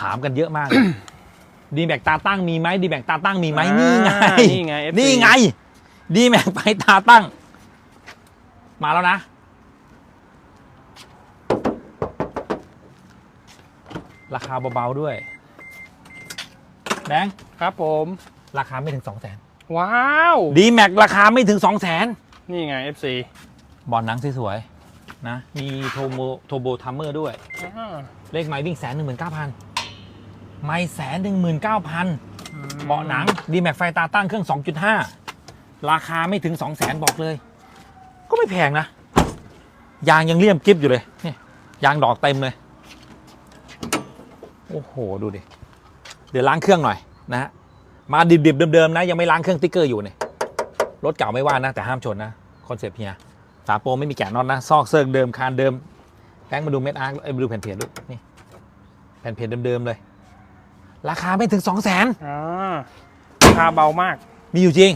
ถามกันเยอะมากดีแม็กตาตั้งมีไหมดีแม็กตาตั้งมีไหมอ่านี่ไงนี่ไง FC นี่ไงดีแม็กไฟตาตั้ง มาแล้วนะ ราคาเบาๆด้วยแบงค์ครับผม ราคาไม่ถึงสองแสนว้าว ดีแม็กราคาไม่ถึงสองแสน นี่ไง FC บอลหนังสวยๆนะ มีโทโมโทโบทัมเมอร์ด้วย อ่าเลขไม้วิ่งแสนหนึ่งหมื่นเก้าพัน ไม่แสนหนึ่งหมื่นเก้าพันเบาะหนังดีแม็กไฟตาตั้งเครื่อง 2.5 ราคาไม่ถึง 2 0 0แสนบอกเลย ก็ไม่แพงนะ ยางยังเลี่ยมกริบอยู่เลยนี่ยางดอกเต็มเลย โอ้โห ดูดิ เดี๋ยวล้างเครื่องหน่อยนะฮะมาดิบๆเดิมๆนะ ยังไม่ล้างเครื่องติ๊กเกอร์อยู่เนี่ยรถเก่าไม่ว่านะ แต่ห้ามชนนะคอนเซปต์เฮียฝาโปรไม่มีแกะน็อตนะ ซอกเซิร์กเดิมคานเดิมแบงค์มาดูเม็ดอาร์คเอ้ยมาดูแผ่นเพจด้วยนี่แผ่นเพจเดิมๆเลย ราคาไม่ถึง 2 0 0แสนอ่าราคาเบามาก มีอยู่จริง